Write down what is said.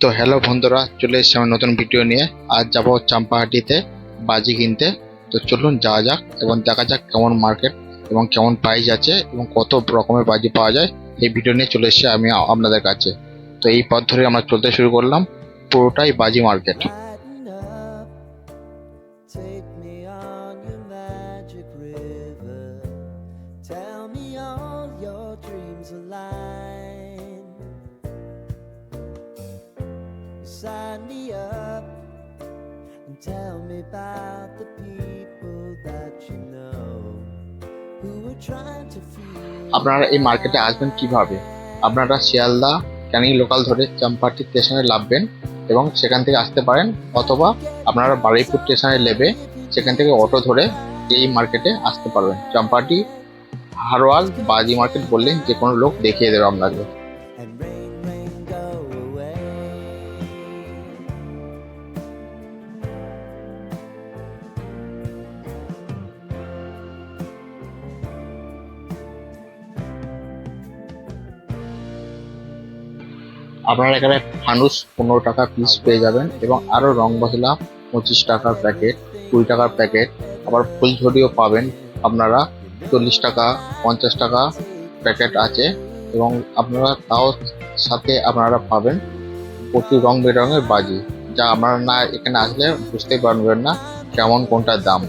তো হ্যালো বন্ধুরা, চলে এসেছি আমার নতুন ভিডিও নিয়ে আজ যাব চাম্পাহাটিতে বাজি কিনতে তো চলুন যাওয়া যাক এবং দেখা যাক কেমন মার্কেট এবং কেমন প্রাইস আছে এবং কত রকমের বাজি পাওয়া যায় এই ভিডিও নিয়ে চলে এসেছি আমি আপনাদের কাছে তো এই পথ ধরে আমরা চলতে শুরু করলাম পুরোটাই বাজি market. Tell me all your dreams align. Sign me up and tell me about the people that you know who are trying to feel. আপনারা এই মার্কেটে আসবেন কীভাবে? আপনারা শিয়ালদা ক্যানিং লোকাল ধরে চাম্পাহাটি স্টেশনে নামবেন এবং সেখান থেকে আসতে পারেন অথবা আপনারা বারুইপুর স্টেশনে নেবে সেখান থেকে অটো ধরে এই মার্কেটে আসতে পারবেন। চাম্পাহাটি হারোয়াল বাজি মার্কেট বললেন যে কোনো লোক দেখিয়ে দেবে আপনাকে। আপনারা এখানে ফানুস পনেরো টাকা পিস পেয়ে যাবেন এবং আরও রং মশলা পঁচিশ টাকার প্যাকেট কুড়ি টাকার প্যাকেট আবার ফুলঝুরিও পাবেন। আপনারা চল্লিশ টাকা, পঞ্চাশ টাকা প্যাকেট আছে এবং আপনারা তাও সাথে আপনারা পাবেন প্রচুর রং বেরঙের বাজি, যা আপনারা না এখানে আসলে বুঝতে পারবেন না কেমন কোনটার দাম।